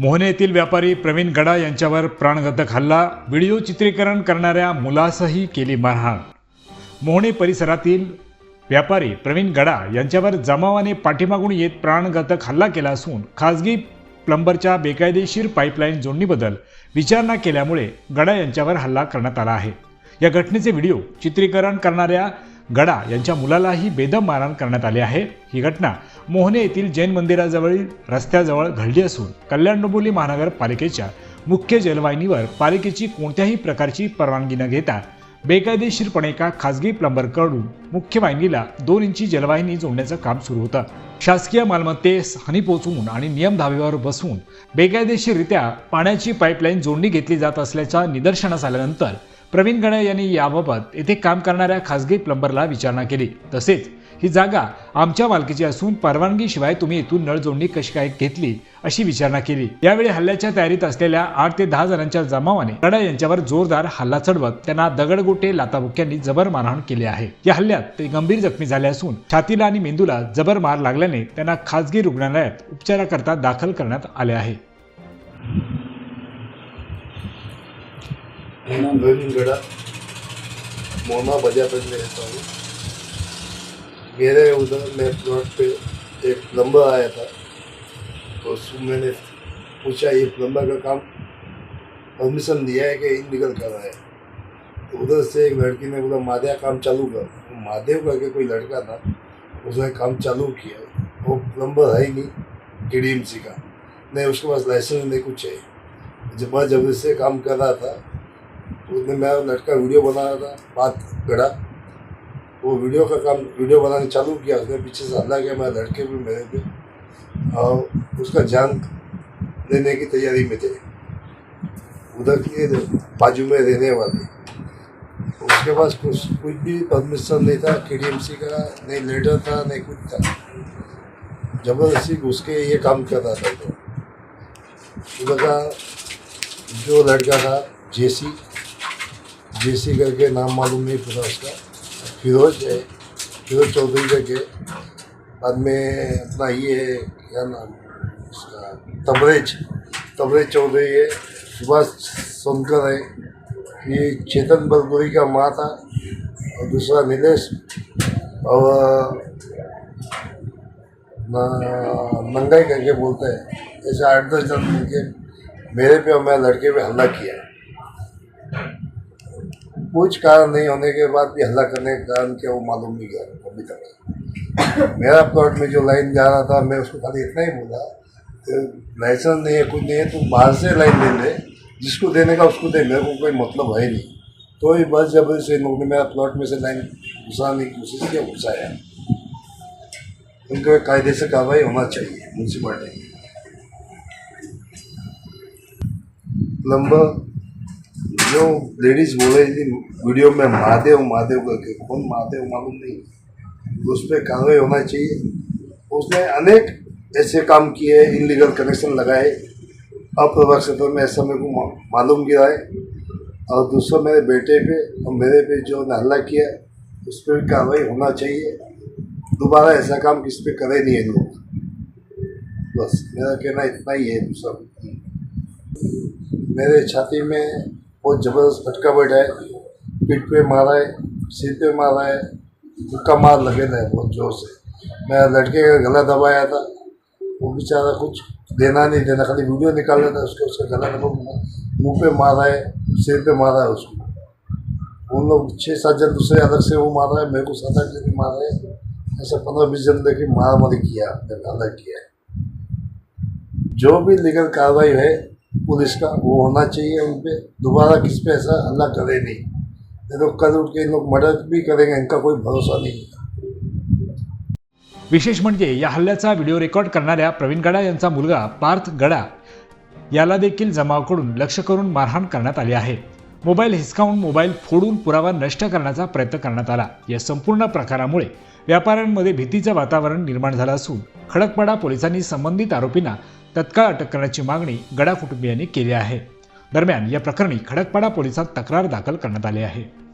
मोहने येथील व्यापारी प्रवीण गडा यांच्यावर प्राणघातक हल्ला व्हिडिओ चित्रीकरण करणाऱ्या मुलासही केली मारहाण. मोहने परिसरातील व्यापारी प्रवीण गडा यांच्यावर जमावाने पाठीमागून येत प्राणघातक हल्ला केला असून खासगी प्लंबरच्या बेकायदेशीर पाईपलाईन जोडणीबद्दल विचारणा केल्यामुळे गडा यांच्यावर हल्ला करण्यात आला आहे. या घटनेचे व्हिडिओ चित्रीकरण करणाऱ्या गडा यांच्या मुलालाही बेदम मारहाण करण्यात आली आहे. ही घटना मोहने येथील जैन मंदिराजवळील रस्त्याजवळ घडली असून कल्याण डोंबिवली महानगरपालिकेच्या मुख्य जलवाहिनीवर पालिकेची कोणत्याही प्रकारची परवानगी न घेता बेकायदेशीरपणे एका खासगी प्लंबरकडून मुख्य वाहिनीला दोन इंची जलवाहिनी जोडण्याचं काम सुरू होतं. शासकीय मालमत्तेस हानी पोहोचवून आणि नियम धावीवर बसवून बेकायदेशीररित्या पाण्याची पाईपलाईन जोडणी घेतली जात असल्याच्या निदर्शनास आल्यानंतर प्रवीण गणे यांनी याबाबत येथे काम करणाऱ्या खासगी प्लंबरला विचारणा केली. तसेच ही जागा आमच्या मालकीची असून परवानगीशिवाय तुम्ही इथून नळ जोडणी कशी काय घेतली अशी विचारणा केली. यावेळी हल्ल्याच्या तयारीत असलेल्या आठ ते दहा जणांच्या जमावाने गडा यांच्यावर जोरदार हल्ला चढवत त्यांना दगडगोटे लाताबुक्यांनी जबर मारहाण केले आहे. या हल्ल्यात ते गंभीर जखमी झाले असून छातीला आणि मेंदूला जबर मार लागल्याने त्यांना खासगी रुग्णालयात उपचाराकरता दाखल करण्यात आले आहे. मोना मेरे उधर मेरे प्लॉट पे एक प्लम्बर आया था। तो उसको मैंने पूछा, ये प्लम्बर का काम परमिशन दिया है कि इनलीगल कर रहा है? तो उधर से एक लड़की ने बोला माध्या काम चालू कर। तो महादेव करके कोई लड़का था, उसने काम चालू किया। वो प्लम्बर है ही नहीं के का। नहीं, उसके पास लाइसेंस नहीं, कुछ है। जब मैं जब से काम कर रहा था तो उसने मैं लड़का वीडियो बना रहा था, बात गड़ा वो वीडियो का काम, वीडियो बनाने चालू किया, उसने पीछे से हल्ला किया, मेरे लड़के भी मेरे पे और उसका जान लेने की तैयारी में थे। उधर के बाजू में रहने वाले। उसके पास कुछ कुछ भी परमिशन नहीं था के का, नहीं लेटर था, नहीं कुछ था। ज़बरदस्ती घुस के ये काम कर रहा था तो। उधर का जो लड़का था जेसी जेसी करके नाम मालूम नहीं पता उसका। फिरोज है। फिरोज चौधरी करके बाद में अपना ये है, क्या नाम उसका तबरेज। तबरेज चौधरी है, सुभाष सोनकर है। ये चेतन बलगोरी का माँ था और दूसरा नीलेश और नंगाई करके बोलते हैं। ऐसे आठ दस जन मिलके मेरे पे और मेरे लड़के पे हमला किया। कुछ कारण नहीं होने के बाद भी हल्ला करने का कारण क्या वो मालूम नहीं गया अभी तक मेरा प्लॉट में जो लाइन जा रहा था, मैं उसको खाली इतना ही बोला तो लाइसेंस नहीं है, कुछ नहीं है, तू बाहर से लाइन ले ले, जिसको देने का उसको दे, मेरे को कोई मतलब है नहीं। तो ही बस जब से इन लोगों ने मेरा प्लॉट में से लाइन घुसाने की कोशिश किया घुसाया उनको कायदे से कार्रवाई होना चाहिए म्यूनसिपालिटी प्लम्बर जो लेडीज़ बोल थी वीडियो में महादेव महादेव करके कौन महादेव मालूम नहीं। उस पर कार्रवाई होना चाहिए। उसने अनेक ऐसे काम किए इनलीगल कनेक्शन लगाए। अप्रभाव क्षेत्र में ऐसा मेरे को मालूम किया है। और दूसरा मेरे बेटे पे और मेरे पे जो ने हमला किया, उस पर भी कार्रवाई होना चाहिए। दोबारा ऐसा काम किस पे करे नहीं है लोग। बस, मेरा कहना इतना ही है दूसरा। मेरे छाती में बहुत ज़बरदस्त फटका बैठा है। पीठ पे मारा है सिर पे मारा है मुक्का मार लगेला है बहुत ज़ोर से। मेरा लड़के का गला दबाया था। वो बेचारा कुछ देना नहीं देना, खाली वीडियो निकालना था, उसके उसका गला दबा, मुँह पे मारा है सिर पे मारा है उसको। उन लोग छः सात जन दूसरे अलग से वो मारा है मेरे को सात आठ जन मारा है ऐसा पंद्रह बीस जन लेके मार मारी किया अलग किया। है जो भी लीगल कार्रवाई है पुलिस का वो होना चाहिए उन पर दोबारा किस पे ऐसा हल्ला करे नहीं। ये लोग कल उठ के लोग मदद भी करेंगे इनका कोई भरोसा नहीं है। विशेष म्हणजे या हल्ल्याचा व्हिडिओ रेकॉर्ड करणाऱ्या प्रवीण गडा यांचा मुलगा पार्थ गडा याला देखील जमावाकडून लक्ष करून मारहाण करण्यात आली आहे. मोबाईल हिसकावून मोबाईल फोडून पुरावा नष्ट करण्याचा प्रयत्न करण्यात आला. या संपूर्ण प्रकारामुळे व्यापाऱ्यांमध्ये भीतीचं वातावरण निर्माण झालं असून खडकपाडा पोलिसांनी संबंधित आरोपींना तत्काळ अटक करण्याची मागणी गडा कुटुंबियांनी केली आहे. दरम्यान या प्रकरणी खडकपाडा पोलिसात तक्रार दाखल करण्यात आली आहे.